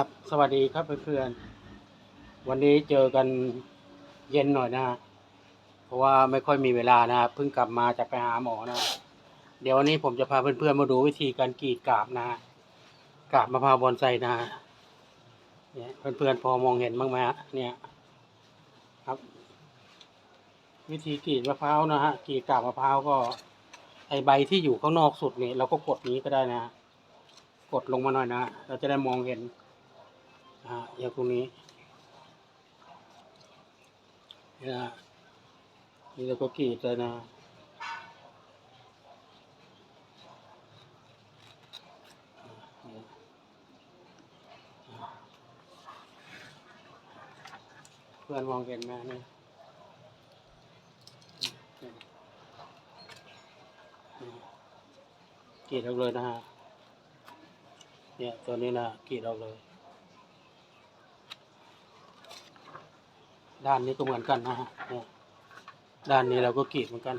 ครับ สวัสดีครับเพื่อนๆ วันนี้เจอกันเย็นหน่อยนะ เพราะว่าไม่ค่อยมีเวลานะฮะเพิ่งกลับมาจากไปหาหมอนะ เดี๋ยววันนี้ผมจะพาเพื่อนๆมาดูวิธีการกรีดกาบนะ กาบมะพร้าวบอนไซนะ เนี่ยเพื่อนๆพอมองเห็นบ้างไหมฮะ เนี่ยครับ วิธีกรีดมะพร้าวนะฮะ กรีดกาบมะพร้าวก็ ไอใบที่อยู่ข้างนอกสุดนี่เราก็กดนี้ก็ได้นะ กดลงมาหน่อยนะฮะเราจะได้มองเห็น อ่าอย่างตรงนี้นี่นะนี่เราก็กรีดเลยนะเพื่อนมองเห็นไหมนี่กรีดออกเลยนะฮะเนี่ยตัวนี้นะกรีดออกเลย ด้านนี้ก็เหมือนกันนะฮะด้านนี้เราก็กรีดเหมือนกัน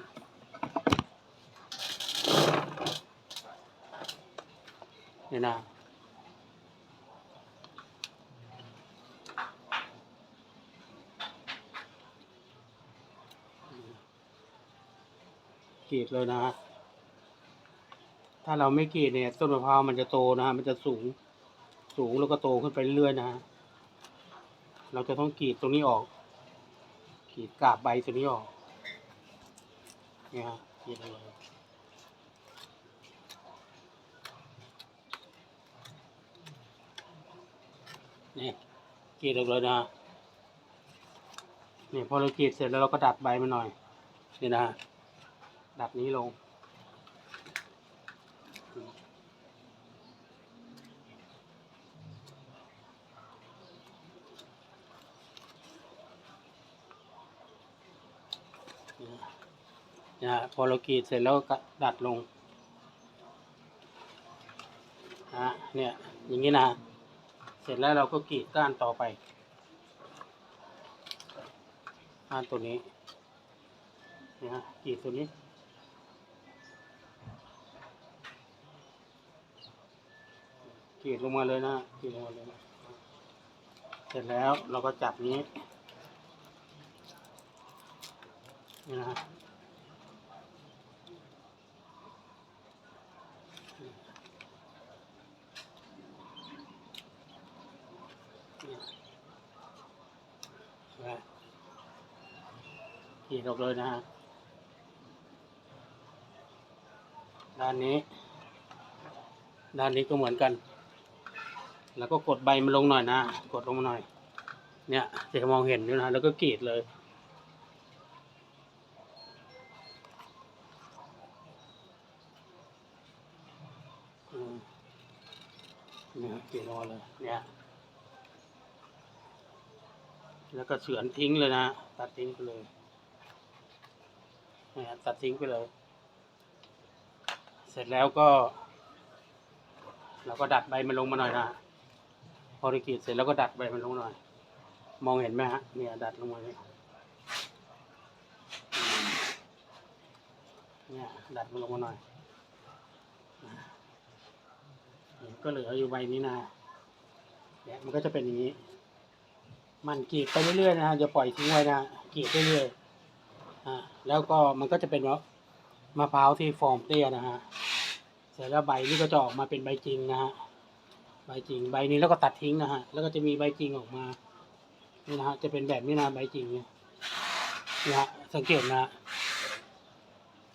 นี่นะกรีดเลยนะฮะถ้าเราไม่กรีดเนี่ยต้นมะพร้าวมันจะโตนะฮะมันจะสูงสูงแล้วก็โตขึ้นไปเรื่อยๆนะฮะเราจะต้องกรีดตรงนี้ออก กีดกาบใบตัวนี้ออกเนี่ยฮะกีดเลยนี่กรีดออกเลยนะนี่พอเรากรีดเสร็จแล้วเราก็ดัดใบมันหน่อยนี่นะดัดนี้ลง นะพอเรากรีดเสร็จแล้วก็ดัดลงนะฮะเนี่ยอย่างนี้นะ เสร็จแล้วเราก็กรีดก้านต่อไปก้านตัวนี้นะฮะกรีดตัวนี้กรีดลงมาเลยนะกรีดลงมาเลยนะเสร็จแล้วเราก็จับนี้นี่นะ นะขีดออกเลยนะฮะด้านนี้ ด้านนี้ก็เหมือนกัน แล้วก็กดใบมันลงหน่อยนะ กดลงมาหน่อย เนี่ยจะมองเห็นอยู่นะ แล้วก็กรีดเลย เนี่ยกรีดรอเลย เนี่ย แล้วก็เฉือนทิ้งเลยนะตัดทิ้งไปเลยนะฮะตัดทิ้งไปเลย เสร็จแล้วก็ เราก็ดัดใบมันลงมาหน่อยนะพอได้กรีดเสร็จแล้วก็ดัดใบมันลงหน่อย มองเห็นไหมฮะเนี่ยดัดลงมาเลยอืมเนี่ยดัดมันลงมาหน่อยเนี่ยก็เหลืออยู่ใบนี้นะเนี่ยมันก็จะเป็นอย่างนี้ มันกรีดไปเรื่อยๆนะฮะอย่าปล่อยทิ้งไว้นะกรีดเรื่อยๆอ่าแล้วก็มันก็จะเป็นมะมะพร้าวที่ฟอร์มเตี้ยนะฮะเสร็จแล้วใบนี่ก็จะออกมาเป็นใบจริงนะฮะใบจริง ใบนี้แล้วก็ตัดทิ้งนะฮะแล้วก็จะมีใบจริงออกมานี่นะฮะจะเป็นแบบนี้นะใบจริงเนี่ยนี่ฮะสังเกตนะฮะ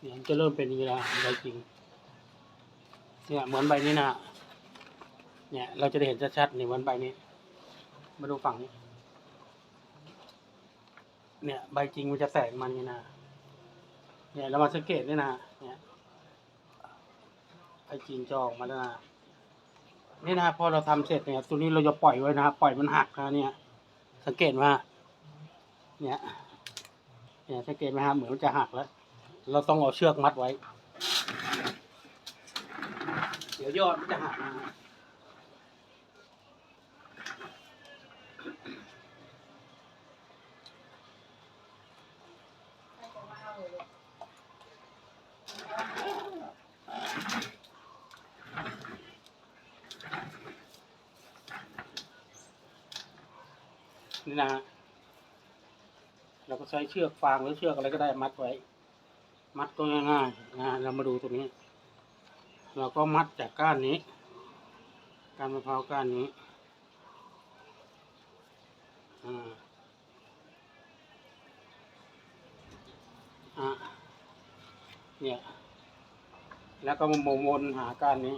เนี่ยจะเริ่มเป็นอย่างนี้แล้วใบจริงเนี่ยเหมือนใบนี้นะเนี่ยเราจะได้เห็นชัดๆในี่เหมือนใบนี้ มาดูฝั่งนี้ เนี่ย ใบจริงมันจะแตกมันนี่นะเนี่ยเรามาสังเกตนี่นะเนี่ยใบจริงจะออกมาแล้วนะนี่นะพอเราทำเสร็จเนี่ยตัวนี้เราจะปล่อยไว้นะปล่อยมันหักนะเนี่ย สังเกตว่า เนี่ย เนี่ยสังเกตไหมฮะเหมือนมันจะหักแล้ว เราต้องเอาเชือกมัดไว้ เดี๋ยวยอดมันจะหักนะ นี่นะฮะเราก็ใช้เชือกฟางหรือเชือกอะไรก็ได้มัดไว้ มัดก็ง่ายๆนะเรามาดูตรงนี้ เราก็มัดจากก้านนี้ก้านมะพร้าวก้านนี้อ่าอะเนี่ย แล้วก็มาวนหาก้านนี้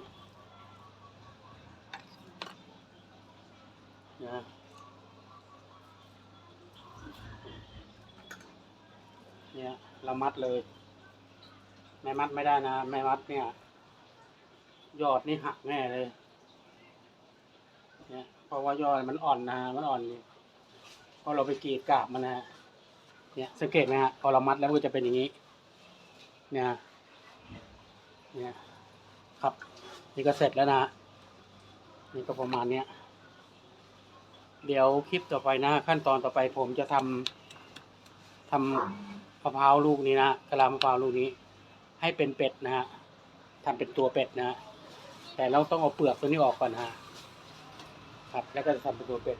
นะ เรามัดเลย ไม่มัดไม่ได้นะ ไม่มัดเนี่ย ยอดนี่หักแน่เลย เนี่ย เพราะว่ายอดมันอ่อนนะมันอ่อนนี่พอเราไปกรีดกาบมันนะเนี่ยสังเกตไหมฮะพอเรามัดแล้วมันก็จะเป็นอย่างนี้ เนี่ย เนี่ย ครับ นี่ก็เสร็จแล้วนะนี่ก็ประมาณเนี้ยเดี๋ยวคลิปต่อไปนะ ขั้นตอนต่อไปผมจะทำทำะพร้าวลูกนี้นะกะลามะพร้าวลูกนี้ ให้เป็นเป็ดนะฮะทำเป็นตัวเป็ดนะฮะแต่เราต้องเอาเปลือกตัวนี้ออกก่อนฮะครับแล้วก็จะทำเป็นตัวเป็ด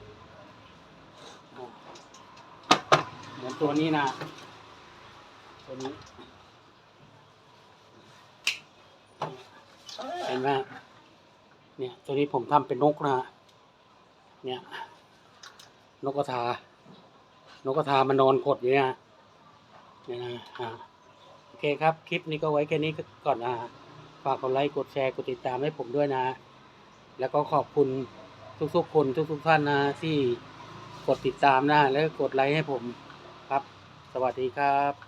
อ่าเหมือนตัวนี้นะตัวนี้เห็นไหมเนี่ย ตัวนี้ผมทำเป็นนกนะฮะเนี่ย นกกระทานกกระทามานอนกดอยู่เนี่ย เนี่ยนะโอเคครับ คลิปนี้ก็ไว้แค่นี้ก่อนนะฝากกดไลค์กดแชร์กดติดตามให้ผมด้วยนะ แล้วก็ขอบคุณทุกๆคนทุกๆท่านนะที่กดติดตามนะแล้วก็กดไลค์ให้ผมครับ สวัสดีครับ